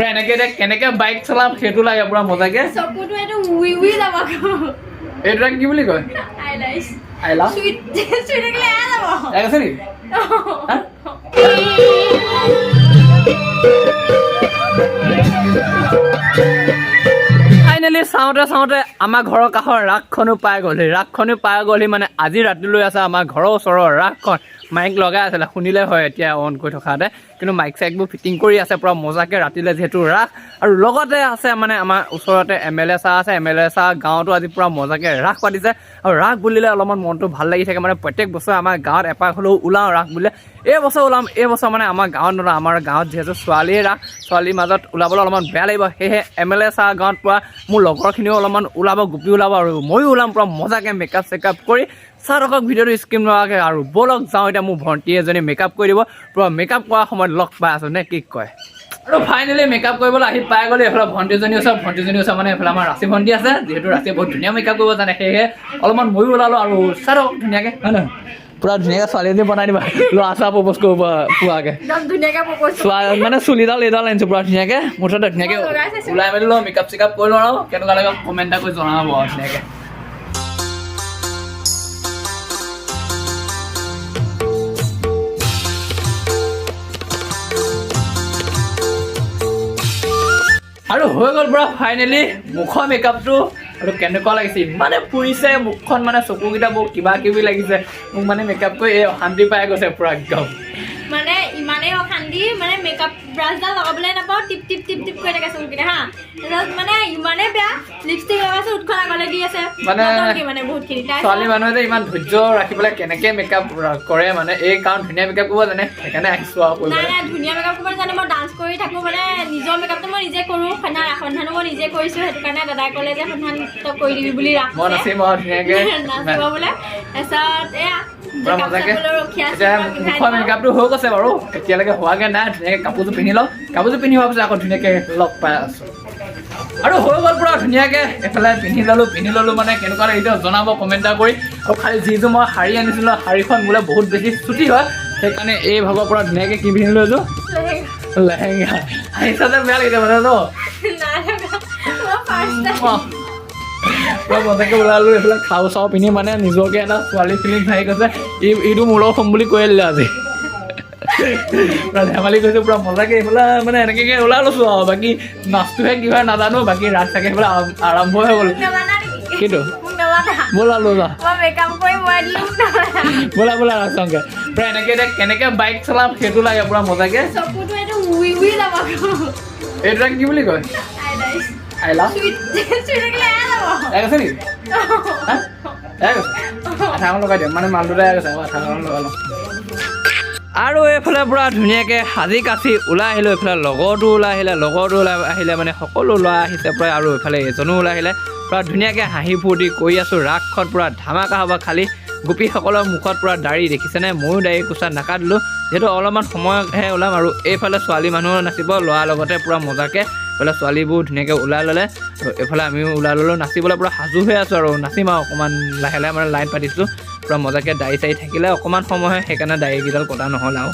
পুৰা এনেকে এতিয়া কেনেকে বাইক চলাম সেইটো লাগে পুৰা মজাকে। চকুটো এইটো উই উই যাব আকৌ। এইটো কি বুলি কয়? আইলাইছ আই লাভ চুইট চুইট থাকিলে এয়া যাব। এক আছে নেকি? হা? ফাইনেলি চাওঁতে চাওঁতে আমাৰ ঘৰৰ কাষৰ ৰাসখনো পাই গ'লহি ৰাসখনো পাই গ'লহি মানে আজি ৰাতিলৈ আছে আমাৰ ঘৰৰ ওচৰৰ ৰাসখন মাইক লগাই আছিলে শুনিলে হয় এতিয়া অন কৰি থকাতে কিন্তু মাইক চাইকবোৰ ফিটিং কৰি আছে, পূৰা মজাকৈ ৰাতিলৈ যিহেতু ৰাস। আৰু লগতে আছে মানে আমাৰ ওচৰতে এম এল এ চাহ আছে, এম এল এ চাহ গাঁৱতো আজি পূৰা মজাকৈ ৰাস পাতিছে। আৰু ৰাস বুলিলে অলপমান মনটো ভালো লাগি থাকে মানে প্ৰত্যেক বছৰে আমাৰ গাঁৱত এপাক হ'লেও ওলাওঁ ৰাস বুলিলে। এই বছৰ ওলাম, এই বছৰ মানে আমাৰ গাঁৱত নোলাওঁ, আমাৰ গাঁৱত যিহেতু ছোৱালীয়ে ৰাস, ছোৱালীৰ মাজত ওলাবলৈ অলপমান বেয়া লাগিব। সেয়েহে এম এল এ চাহ গাঁৱত পৰা মোৰ লগৰখিনিও অলপমান ওলাব, গোপি ওলাব আৰু ময়ো ওলাম, পূৰা মজাকৈ মেকআপ চেকআপ কৰি চাহ ৰকক ভিডিঅ'টো স্কিম নোহোৱাকৈ আৰু ব'লক যাওঁ এতিয়া মোৰ ভণ্টি এজনী মেকআপ কৰি দিব। পূৰা মেকআপ কৰাৰ সময়ত লগ পাই আছোঁ নে কি কয়? আৰু ফাইনেলি মেকআপ কৰিবলৈ আহি পাই গ'লো এইফালে ভণ্টিজনী ওচৰত। ভণ্টিজনী ওচৰত মানে এইফালে আমাৰ ৰাচি ভণ্টি আছে যিহেতু ৰাচিয়ে বহুত ধুনীয়া মেকআপ কৰিব জানে সেয়েহে অলপমান ময়ো ওলালোঁ আৰু চাহ ৰকক ধুনীয়াকৈ হয় নহয়? পূৰা ধুনীয়াকৈ ছোৱালী এজনী বনাই দিবা ল'ৰা চোৱা প্ৰপ'জ কৰিব পোৱাকৈ। মানে চুলিডাল এইডাল আনিছোঁ পূৰা ধুনীয়াকৈ মুঠতে ধুনীয়াকৈ। ওলাই মেলি লওঁ মেকআপ চেকআপ কৰি লওঁ আৰু। কেনেকুৱা লাগে কমেণ্ট এটা কৰি জনাব আৰু ধুনীয়াকৈ। আৰু হৈ গ'ল পূৰা ফাইনেলি মুখৰ মেকআপটো আৰু কেনেকুৱা লাগিছে, ইমানে পুৰিছে, মুখখন মানে চকুকেইটা বহুত কিবা কিবি লাগিছে। মোক মানে মেকআপ কৰি এই অশান্তি পাই গৈছে পূৰা একদম। মানে ইমানেই অশান্তি মানে মেকআপ ব্ৰাছডাল লগাবলৈ নাপাওঁ টিপ টিপ টিপ টিপ কৰি থাকে চকুকেইটা হা। মানে ইমানেই বেয়া লিপষ্টিক লগাইছোঁ উঠখন আগলৈ দি আছে। মানে মানে বহুতখিনি। ছোৱালী মানুহে যে ইমান ধৈৰ্য ৰাখি পেলাই কেনেকে মেকআপ কৰে মানে এই কাৰণ ধুনীয়া মেকআপ কৰিব জানে? সেইকাৰণে আহিছোঁ আৰু নাই কৰিবলৈ। নাই ধুনীয়া মেকআপ কৰিব জানো মই ডান্স কৰি থাকোঁ মানে নিজৰ মেকআপটো মই নিজে কৰোঁ সন্ধান সন্ধানো মই নিজে কৰিছোঁ সেইটো কাৰণে দাদাই ক'লে যে সন্ধান তই কৰি দিবি বুলি ৰাস মই নাচিম আৰু ধুনীয়াকে। নাচিব বোলে। তাৰপিছত এয়া ৰখি আছোঁ মই মুখৰ। মেকআপটো হৈ গৈছে বাৰু। এতিয়ালৈকে হোৱাগে নাই ধুনীয়াকে কাপোৰযোৰ পিন্ধি লওঁ। কাপোৰযোৰ পিন্ধি হোৱাৰ পিছত আকৌ ধুনীয়াকে লগ পাই আছোঁ। আৰু হৈ গ'ল পুৰা ধুনীয়াকে। এফালে পিন্ধি ল'লোঁ পিন্ধি ল'লোঁ মানে কেনেকুৱা লাগিছে জনাব কমেণ্ট এটা কৰি। আৰু খালি যিযোৰ মই শাৰী আনিছিলোঁ শাৰীখন বোলে বহুত বেছি চুটি হয় সেইকাৰণে এই ভাগৰ পৰা ধুনীয়াকে কি পিন্ধি লৈছোঁ? লেহেংগা আহিছাতে বেয়া লাগিছে মানে ন? মজাকে ওলালোঁ এইফালে খাৰু চাৰু পিন্ধি মানে নিজকে এটা ছোৱালী ফিলিংছ আহি গৈছে। ই ইটো মোৰ লগত হ'ম বুলি কৈ দিলে আজি। পূৰা ধেমালি কৰিছোঁ পূৰা মজাকে এইফালে মানে এনেকৈ ওলাই লৈছোঁ আৰু। বাকী নাচটোহে কি হয় নাজানো বাকী ৰাস চাগে সেইফালে আৰম্ভ- হৈ গ'ল। কিন্তু। ব'লা লোলা। ব'লা ব'লা চাওঁগে। পূৰা এনেকৈ এতিয়া কেনেকৈ বাইক চলাম সেইটো লাগে পূৰা মজাকে এইটো কি বুলি কয়। I love. এক আছে নেকি? এক আছে আঠাখন লগাই দিয়ক মানে মাল দুটাই আছে আঠাখন লগাই লওঁ। আৰু এইফালে পূৰা ধুনীয়াকৈ সাজি কাচি ওলাই আহিলোঁ এইফালে লগৰটো ওলাই আহিলে লগৰটো ওলাই আহিলে মানে সকলো ল'ৰা আহিছে প্ৰায় আৰু এইফালে এজনো ওলাই আহিলে। পূৰা ধুনীয়াকৈ হাঁহি ফূৰ্তি কৰি আছোঁ ৰাসখন পূৰা ধামাকা হ'ব খালী গোপীসকলৰ মুখত পূৰা দাড়ি দেখিছেনে ময়ো দাড়ি কোচা নাকাটিলোঁ যিহেতু অলপমান সময়হে ওলাম আৰু এইফালে ছোৱালী মানুহো নাচিব ল'ৰাৰ লগতে পূৰা মজাকৈ এইফালে ছোৱালীবোৰ ধুনীয়াকৈ ওলাই ল'লে। আৰু এইফালে আমিও ওলাই ল'লোঁ নাচিবলৈ পূৰা সাজু হৈ আছোঁ আৰু নাচিম আৰু অকণমান লাহে লাহে মানে লাইন পাতিছোঁ। পূৰা মজাকৈ দাড়ি চাৰি থাকিলে অকণমান সময়হে সেইকাৰণে দাড়িকেইডাল কটা নহ'ল আৰু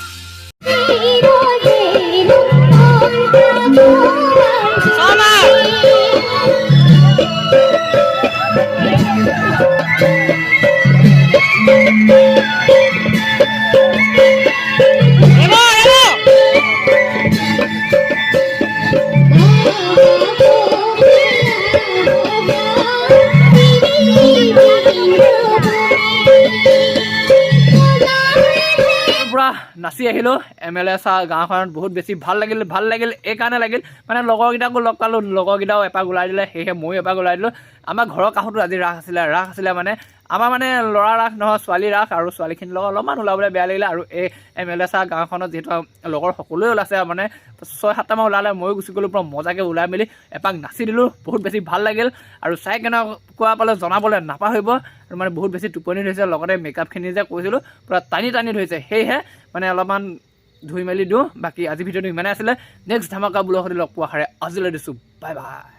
নাচি আহিলোঁ। এম এল এ চাহ গাঁওখনত বহুত বেছি ভাল লাগিল ভাল লাগিল এইকাৰণে লাগিল। মানে লগৰকেইটাকো লগ পালোঁ লগৰকেইটাও এপাক ওলাই দিলে সেয়েহে ময়ো এপাক ওলাই দিলোঁ। আমাৰ ঘৰৰ কাষতো আজি ৰাস আছিলে ৰাস আছিলে মানে আমাৰ মানে ল'ৰা ৰাস নহয় ছোৱালী ৰাস আৰু ছোৱালীখিনিৰ লগত অলপমান ওলাবলৈ বেয়া লাগিলে আৰু এই এম এল এ চাহ গাঁওখনত যিহেতু লগৰ সকলোৱে ওলাইছে মানে ছয় সাতটামান ওলালে ময়ো গুচি গ'লোঁ পূৰা মজাকৈ ওলাই মেলি এপাক নাচি দিলোঁ বহুত বেছি ভাল লাগিল আৰু চাই কেনেকুৱা পালে জনাবলৈ নাপাহৰিব আৰু মানে বহুত বেছি টোপনি ধৰিছে লগতে মেকআপখিনি যে কৈছিলোঁ পূৰা টানি টানি ধৰিছে সেয়েহে মানে অলপমান ধুই মেলি দিওঁ বাকী আজি ভিডিঅ'টো ইমানেই আছিলে নেক্সট ধামাকা বোলৰ সৈতে লগ পোৱা সাৰে আজিলৈ দিছোঁ বাই বাই